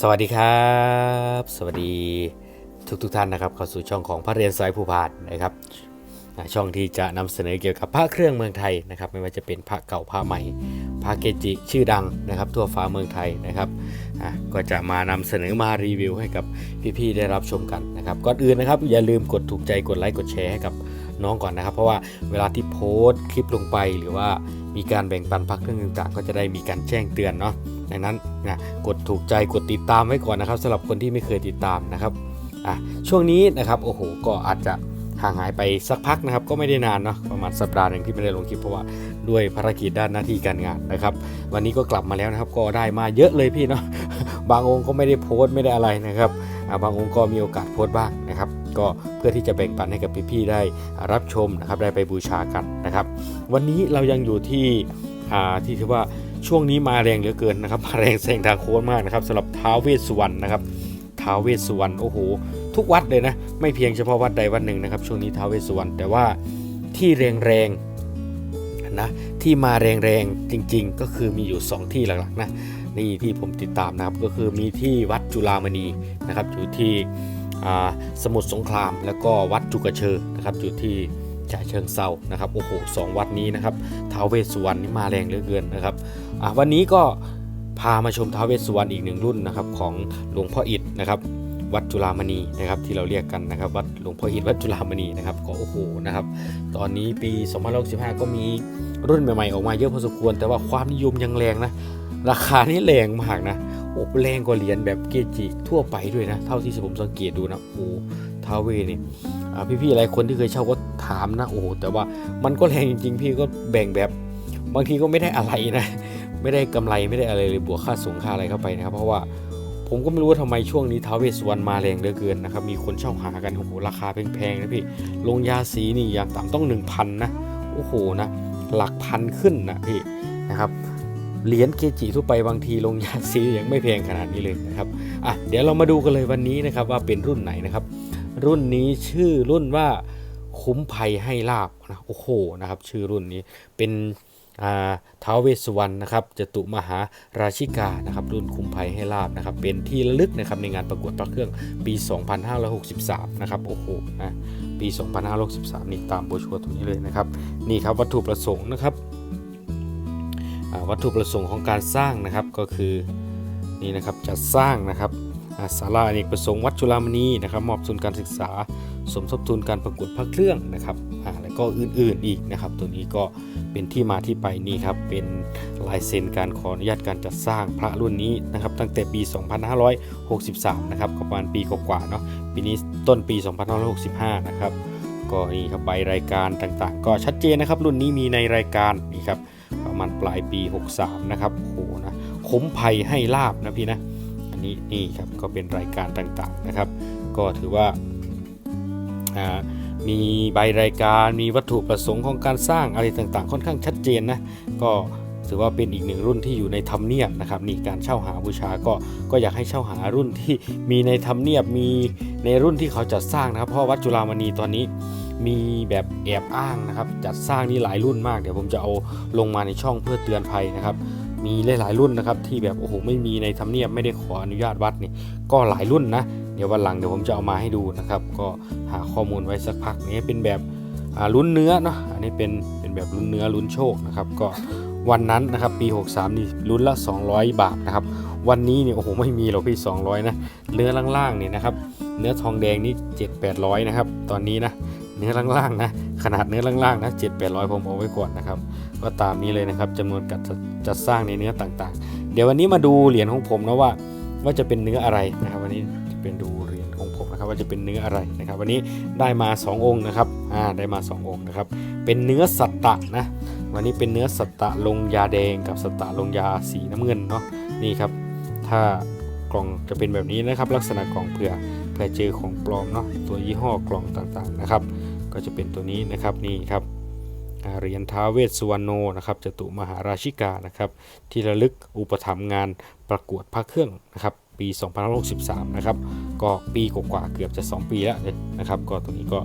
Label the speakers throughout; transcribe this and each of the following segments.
Speaker 1: สวัสดีครับ สวัสดีทุกทุกท่านนะครับเข้าสู่ช่องของพระเรียนสายภูพานนะครับ ช่องที่จะนำเสนอเกี่ยวกับพระเครื่องเมืองไทยนะครับ ไม่ว่าจะเป็นพระเก่าพระใหม่พระเกจิชื่อดังนะครับ ทั่วฟ้าเมืองไทยนะครับก็จะมานำเสนอมารีวิวให้กับพี่ๆได้รับชมกันนะครับก่อนอื่นนะครับ อย่าลืมกดถูกใจกดไลค์กดแชร์ให้กับน้องก่อนนะครับ เพราะว่าเวลาที่โพสต์คลิปลงไปหรือว่ามีการแบ่งปันพระเครื่องต่างๆ ก็จะได้มีการแจ้งเตือนเนาะ ดังนั้นนะกดถูกใจกดติดตามไว้ก่อนนะครับสำหรับคนที่ไม่เคยติดตามนะครับอะช่วงนี้นะครับโอ้โหก็อาจจะห่างหายไปสักพักนะครับ ก็ไม่ได้นานเนาะประมาณสัปดาห์หนึ่งที่ไม่ได้ลงคลิปเพราะว่าด้วยภารกิจด้านหน้าที่การงานนะครับ วันนี้ก็กลับมาแล้วนะครับ ก็ได้มาเยอะเลยพี่เนาะบางองค์ก็ไม่ได้โพสต์ไม่ได้อะไรนะครับบางองค์ก็มีโอกาสโพสต์บ้างนะครับ ก็เพื่อที่จะแบ่งปันให้กับพี่ๆได้รับชมนะครับ ได้ไปบูชากันนะครับ วันนี้เรายังอยู่ที่อ่าที่ถือว่า ช่วงนี้มาแรงเหลือเกินนะครับมาแรงแซงทางโค้งมากนะครับสำหรับท้าวเวสสุวรรณนะครับท้าวเวสสุวรรณโอ้โหทุกวัดเลยนะ ไม่เพียงเฉพาะวัดใดวัดหนึ่งนะครับ ช่วงนี้ท้าวเวสสุวรรณแต่ว่าที่แรงแรงๆนะที่มาแรงแรงๆจริง ๆ ก็คือมีอยู่ 2 ที่หลักๆนะนี่ที่ผมติดตามนะครับก็คือมีที่วัดจุฬามณีนะครับอยู่ที่สมุทรสงคราม แล้วก็วัดจุกเชอนะครับอยู่ที่ ฉะเชิงเซานะครับโอ้โหสองวัดนี้นะครับท้าวเวสสุวรรณนี่มาแรงเหลือเกินนะครับวันนี้ก็พามาชมท้าวเวสสุวรรณอีกหนึ่งรุ่นนะครับของหลวงพ่ออิฐนะครับวัดจุฬามณีนะครับที่เราเรียกกันนะครับวัดหลวงพ่ออิฐวัดจุฬามณีนะครับก็โอ้โหนะครับตอนนี้ปี2065ก็มีรุ่นใหม่ๆออกมาเยอะพอสมควร แต่ว่าความนิยมยังแรงนะราคานี่แรงมากนะโอ้แรงกว่าเหรียญแบบเกจิทั่วไปด้วยนะ เท่าที่ผมสังเกตดูนะโอ้ท้าวเวนี่ พี่ๆหลายคนที่เคยเช่าก็ถามนะโอ้โหแต่ว่ามันก็แรงจริงๆ พี่ก็แบ่งแบบ บางทีก็ไม่ได้อะไรนะ ไม่ได้กำไรไม่ได้อะไรเลยบวกค่าส่งค่าอะไรเข้าไปนะครับ เพราะว่าผมก็ไม่รู้ว่าทำไมช่วงนี้ท้าวเวสสุวรรณมาแรงเหลือเกินนะครับ มีคนเช่าหากันโอ้โหราคาแพงๆนะพี่ลงยาสีนี่อย่างต่ำต้อง 1,000 นะโอ้โหนะหลักพันขึ้นนะพี่นะครับเหรียญเกจิทั่วไปบางทีลงยาสียังไม่แพงขนาดนี้เลยนะครับอะเดี๋ยวเรามาดูกันเลยวันนี้นะครับว่าเป็นรุ่นไหนนะครับ รุ่นนี้ชื่อรุ่นว่าคุ้มภัยให้ลาบนะโอ้โหนะครับ ชื่อรุ่นนี้เป็นอ่าท้าวเวสสุวรรณนะครับจตุมหาราชิกานะครับ รุ่นคุ้มภัยให้ลาบนะครับ เป็นที่ระลึกนะครับในงานประกวดพระเครื่องปี 2563 นะครับโอ้โหนะปี 2563 นี่ตามโบชัวตรงนี้เลยนะครับ นี่ครับวัตถุประสงค์นะครับวัตถุประสงค์ของการสร้างนะครับก็คือนี่นะครับจะสร้างนะครับ ศาลาอเนกประสงค์วัดจุฬามณีนะครับมอบทุนการศึกษา สมทบทุนการประกวดพระเครื่องนะครับอ่าแล้วก็อื่นๆอีกนะครับ ตัวนี้ก็เป็นที่มาที่ไปนี่ครับเป็นลายเซ็นการขออนุญาตการจัดสร้างพระรุ่นนี้นะครับตั้งแต่ปี 2563 นะครับประมาณปีกว่าๆเนาะปีนี้ต้นปี 2565 นะครับก็นี่ครับใบรายการต่างๆ ก็ชัดเจนนะครับรุ่นนี้มีในรายการนี่ครับประมาณปลายปี 63 นะครับโหนะคุ้มภัยให้ลาบนะพี่นะ นี้นี่ครับก็เป็นรายการต่างๆนะครับ ก็ถือว่าอ่ามีใบรายการมีวัตถุประสงค์ของการสร้างอะไรต่างๆ ค่อนข้างชัดเจนนะก็ถือว่าเป็นอีกหนึ่งรุ่นที่อยู่ในธรรมเนียบนะครับนี่การเช่าหาบูชาก็ก็อยากให้เช่าหารุ่นที่มีในธรรมเนียบมีในรุ่นที่เขาจัดสร้างนะครับ เพราะวัดจุฬามณีตอนนี้มีแบบแอบอ้างนะครับ จัดสร้างนี่หลายรุ่นมากเดี๋ยวผมจะเอาลงมาในช่องเพื่อเตือนภัยนะครับ มีหลายๆรุ่นนะครับที่แบบโอ้โหไม่มีในธรรมเนียบไม่ได้ขออนุญาตวัดนี่ก็หลายรุ่นนะ เดี๋ยววันหลังเดี๋ยวผมจะเอามาให้ดูนะครับ ก็หาข้อมูลไว้สักพักนี้เป็นแบบอ่าลุ้นเนื้อเนาะอันนี้เป็นเป็นแบบลุ้นเนื้อลุ้นโชคนะครับก็วันนั้นนะครับปี 63 นี่ลุ้นละ 200 บาทนะครับ วันนี้เนี่ยโอ้โหไม่มีหรอกพี่ 200 นะเนื้อล่างๆเนี่ยนะครับ เนื้อทองแดงนี่7 800 นะครับ ตอนนี้นะ เนื้อล่างๆนะขนาดเนื้อล่างๆนะ7 800ผมเอาไว้ก่อนนะครับก็ตามนี้เลยนะครับจำนวนการจัดสร้างในเนื้อต่างๆ เดี๋ยววันนี้มาดูเหรียญของผมนะว่า ว่าจะเป็นเนื้ออะไรนะครับวันนี้จะเป็นดูเหรียญของผมนะครับว่าจะเป็นเนื้ออะไรนะครับ วันนี้ได้มา 2 องค์นะครับอ่าได้มา 2 องค์นะครับ เป็นเนื้อสัตตะนะวันนี้เป็นเนื้อสัตตะลงยาแดงกับสัตตะลงยาสีน้ำเงินเนาะนี่ครับ ถ้ากล่องจะเป็นแบบนี้นะครับ ลักษณะกล่องเผื่อเผื่อเจอของปลอมเนาะตัวยี่ห้อกล่องต่างๆนะครับ ก็จะเป็นตัวนี้นะครับนี่ครับเหรียญท้าเวสสุวรรณโนนะครับจตุมหาราชิกานะครับที่ระลึกอุปถัมภ์งานประกวดพระเครื่องนะครับปี2563นะครับก็ปีกว่าเกือบจะ 2 ปีแล้วนะครับก็ตรงนี้ก็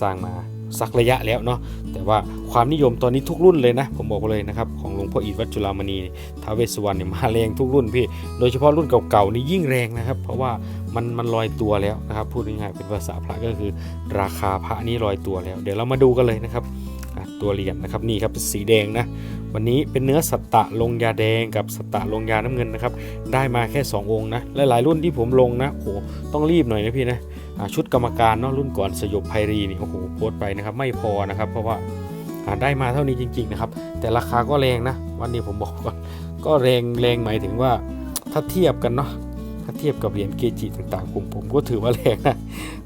Speaker 1: สร้างมาสักระยะแล้วเนาะแต่ว่าความนิยมตอนนี้ทุกรุ่นเลยนะผมบอกเลยนะครับของ หลวงพ่ออิฐวัดจุฬามณีท้าเวสวรรณเนี่ยมาแรงทุกรุ่นพี่ โดยเฉพาะรุ่นเก่าๆนี่ยิ่งแรงนะครับ เพราะว่ามันมันลอยตัวแล้วนะครับ พูดง่ายๆเป็นภาษาพระก็คือ ราคาพระนี่ลอยตัวแล้ว เดี๋ยวเรามาดูกันเลยนะครับตัวเหรียญนะครับนี่ครับสีแดงนะวันนี้เป็นเนื้อสัตตะลงยาแดงกับสัตตะลงยาน้ำเงินนะครับได้มาแค่ 2 องค์นะและหลายรุ่นที่ผมลงนะโอ้โหต้องรีบหน่อยนะพี่นะชุดกรรมการเนาะรุ่นก่อนสยบไพรีนี่โอ้โหโพสต์ไปนะครับไม่พอนะครับเพราะว่า ได้มาเท่านี้จริง ๆ นะครับ แต่ราคาก็แรงนะ วันนี้ผมบอกก่อนก็แรงแรงหมายถึงว่าถ้าเทียบกันเนาะถ้าเทียบกับเหรียญเกจิต่างๆผมผมก็ถือว่าแรงนะ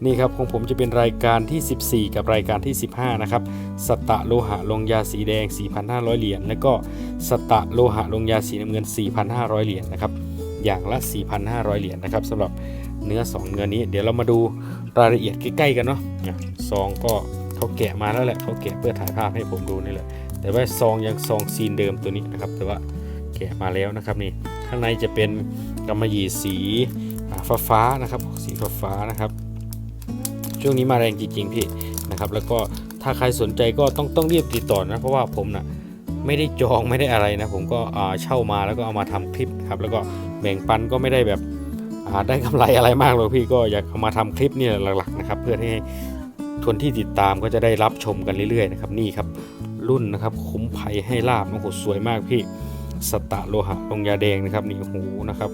Speaker 1: นี่ครับของผมจะเป็นรายการที่ 14 กับรายการที่ 15 นะครับสตะโลหะลงยาสีแดง 4,500 เหรียญแล้วก็สตะโลหะลงยาสีน้ำเงิน 4,500 เหรียญนะครับอย่างละ 4,500 เหรียญนะครับสำหรับเนื้อ 2 เนื้อนี้ เดี๋ยวเรามาดูรายละเอียดใกล้ๆกันเนาะอะซองก็ เขาแกะมาแล้วแหละเขาแกะเพื่อถ่ายภาพให้ผมดูนี่แหละ แต่ว่าซองยังซองซีนเดิมตัวนี้นะครับ แต่ว่าแกะมาแล้วนะครับนี่ข้างในจะเป็นกำมะหยี่สีฟ้าฟ้านะครับสีฟ้าฟ้านะครับ ช่วงนี้มาแรงจริงๆพี่นะครับ แล้วก็ถ้าใครสนใจก็ต้องต้องรีบติดต่อนะเพราะว่าผมนะ่ะไม่ได้จองไม่ได้อะไรนะ ผมก็เช่ามาแล้วก็เอามาทำคลิปครับแล้วก็แบ่งปันก็ไม่ได้แบบได้กำไรอะไรมากเลยพี่ก็อยากเอามาทำคลิปนี่หลักๆนะครับ เพื่อให้ คนที่ติดตามก็จะได้รับชมกันเรื่อยๆนะครับนี่ครับรุ่นนะครับคุ้มภัยให้ลาบโอ้โหสวยมากพี่สตะโลหะลงยาแดงนะครับนี่โอ้โหนะครับ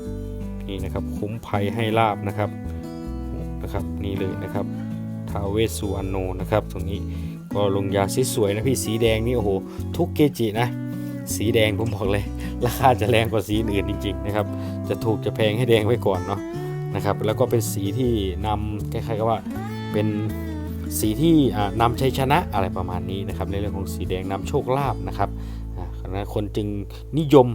Speaker 1: นี่นะครับคุ้มภัยให้ลาบนะครับนะครับนี่เลยนะครับทาเวสสุวรรณโนนะครับตรงนี้ก็ลงยาสีสวยนะพี่สีแดงนี่โอ้โหทุกเกจินะสีแดงผมบอกเลย ราคาจะแรงกว่าสีอื่นจริงๆนะครับจะถูกจะแพงให้แดงไว้ก่อนเนาะนะครับแล้วก็เป็นสีที่นำคล้ายๆกับว่าเป็น สีที่อ่านำชัยชนะอะไรประมาณนี้นะครับในเรื่องของสีแดงนำโชคลาภนะครับคณะคนจึงนิยม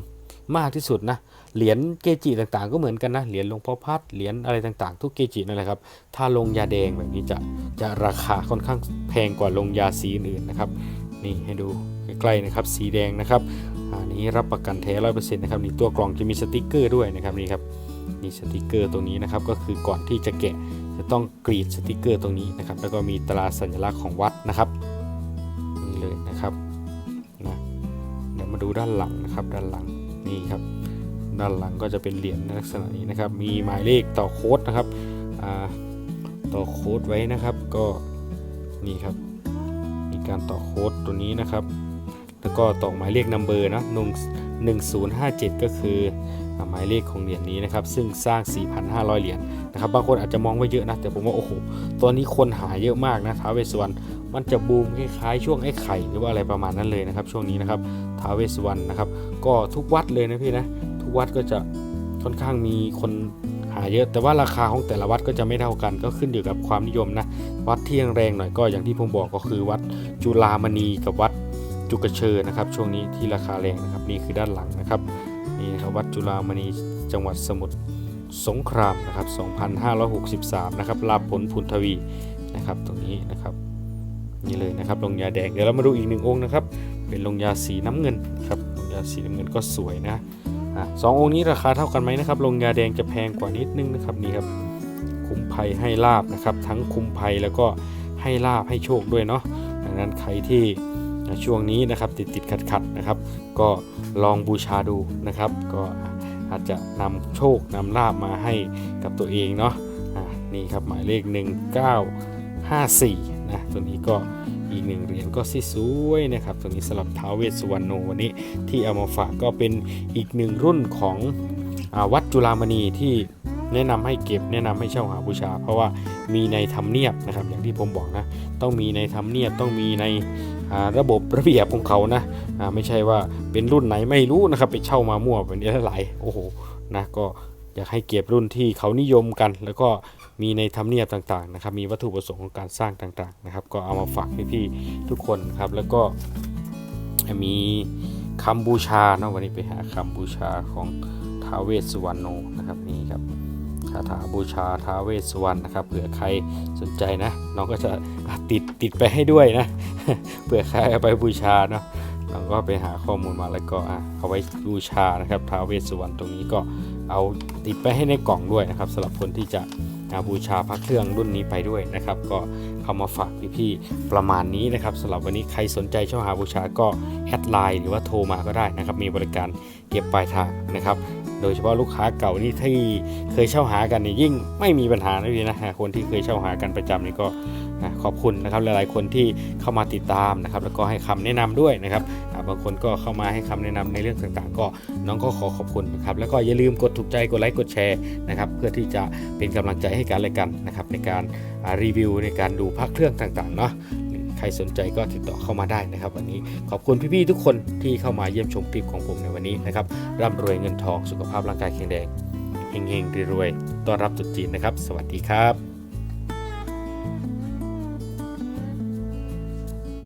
Speaker 1: มากที่สุดนะเหรียญเกจิต่างๆ ก็เหมือนกันนะเหรียญหลวงพ่อพัดเหรียญอะไรต่างๆ ทุกเกจินั่นแหละครับถ้าลงยาแดงแบบนี้จะจะราคาค่อนข้างแพงกว่าลงยาสีอื่นๆนะครับนี่ให้ดูใกล้ๆนะครับสีแดงนะครับอันนี้รับประกันแท้ร้อยเปอร์เซ็นต์นะครับนี่ตัวกล่องจะมีสติกเกอร์ด้วยนะครับนี่ครับนี่สติกเกอร์ตรงนี้นะครับก็คือก่อนที่จะแกะ จะต้องกรีดสติกเกอร์ตรงนี้นะครับ แล้วก็มีตราสัญลักษณ์ของวัดนะครับนี่เลยนะครับนะเดี๋ยวมาดูด้านหลังนะครับ ด้านหลังนี่ครับ ด้านหลังก็จะเป็นเหรียญลักษณะนี้นะครับ มีหมายเลขต่อโค้ดนะครับต่อโค้ดไว้นะครับ ก็นี่ครับ มีการต่อโค้ดตัวนี้นะครับ แล้วก็ต่อหมายเลขนัมเบอร์นะหนึ่ง1057ก็คือ หมายเลขของเหรียญนี้นะครับซึ่งสร้าง 4,500 เหรียญนะครับบางคนอาจจะมองว่าเยอะนะ แต่ผมว่าโอ้โหตัวนี้คนหาเยอะมากนะท้าวเวสวรรณมันจะบูมคล้ายๆช่วงไอ้ไข่หรือว่าอะไรประมาณนั้นเลยนะครับ ช่วงนี้นะครับท้าวเวสสวรรณนะครับ ก็ทุกวัดเลยนะพี่นะทุกวัดก็จะค่อนข้างมีคนหาเยอะแต่ว่าราคาของแต่ละวัดก็จะไม่เท่ากัน ก็ขึ้นอยู่กับความนิยมนะวัดที่แรงๆหน่อยก็อย่างที่ผมบอกก็คือวัดจุฬามณีกับวัดจุกเชอนะครับ ช่วงนี้ที่ราคาแรงนะครับนี่คือด้านหลังนะครับ นี่นะครับวัดจุฬามณีจังหวัดสมุทรสงครามนะครับ 2563 นะครับลาผลพุนทวีนะครับตรงนี้นะครับนี่เลยนะครับลงยาแดงเดี๋ยวเรามาดูอีกหนึ่งองค์นะครับ เป็นลงยาสีน้ำเงินครับลงยาสีน้ำเงินก็สวยนะอะสององค์นี้ราคาเท่ากันไหมนะครับลงยาแดงจะแพงกว่านิดนึงนะครับนี่ครับคุ้มภัยให้ลาบนะครับ ทั้งคุ้มภัยแล้วก็ให้ลาบให้โชคด้วยเนาะดังนั้นใครที่ ช่วงนี้นะครับติดติดขัดขัดๆนะครับ ก็ลองบูชาดูนะครับ ก็อาจจะนำโชคนำลาบมาให้กับตัวเองเนาะะนี่ครับหมายเลข 1954นะตัวนี้ก็อีกหนึ่งเหรียญก็สสวยนะครับตัวนี้สำหรับท้าวเวสสุวรรณโนวันนี้ที่เอามาฝากก็เป็นอีกหนึ่งรุ่นของอวัดจุฬามณีที่แนะนำให้เก็บแนะนำให้เช่าหาบูชา เพราะว่ามีในธรรมเนียบนะครับอย่างที่ผมบอกนะต้องมีในธรรมเนียบต้องมีใน ระบบระเบียบของเขานะาไม่ใช่ว่าเป็นรุ่นไหนไม่รู้นะครับไปเช่ามามั่วเป็นนี้หลายโอ้โหนะก็อยากให้เก็บรุ่นที่เขานิยมกัน แล้วก็มีในธรรมเนียบต่างๆนะครับมีวัตถุประสงค์ของการสร้างต่างๆนะครับ ก็เอามาฝากพี่ๆทุกคนครับแล้วก็มีคำบูชาเนาะวันนี้ไปหาคำบูชาของท้าวเวสสุวรรณโนนะครับนี่ครับ คาถาบูชาท้าเวสวรรณนะครับเผื่อใครสนใจนะน้องก็จะติดติดไปให้ด้วยนะเผื่อใครเอาไปบูชาเนาะเราก็ไปหาข้อมูลมาแล้วก็เอาไว้บูชานะครับท้าเวสวรรณตรงนี้ก็เอาติดไปให้ในกล่องด้วยนะครับสำหรับคนที่จะอ่าบูชาพระเครื่องรุ่นนี้ไปด้วยนะครับ ก็เข้ามาฝากพี่ๆประมาณนี้นะครับสำหรับวันนี้ใครสนใจเช่าหาบูชาก็แอดไลน์หรือว่าโทรมาก็ได้นะครับ มีบริการเก็บปลายทางนะครับ โดยเฉพาะลูกค้าเก่านี่ที่เคยเช่าหากันนี่ยิ่งไม่มีปัญหานะพี่นะฮะคนที่เคยเช่าหากันประจำนี่ก็ขอบคุณนะครับหลายๆคนที่เข้ามาติดตามนะครับแล้วก็ให้คำแนะนำด้วยนะครับบางคนก็เข้ามาให้คำแนะนำในเรื่องต่างๆ ก็น้องก็ขอขอบคุณนะครับแล้วก็อย่าลืมกดถูกใจกดไลค์กดแชร์นะครับเพื่อที่จะเป็นกำลังใจให้กันและกันนะครับในการรีวิวในการดูพระเครื่องต่างๆเนาะ ใครสนใจก็ติดต่อเข้ามาได้นะครับ วันนี้ขอบคุณพี่ๆทุกคนที่เข้ามาเยี่ยมชมคลิปของผมในวันนี้นะครับร่ำรวยเงินทองสุขภาพร่างกายแข็งแรงเฮงๆรวยๆต้อนรับจุดจีนนะครับ สวัสดีครับ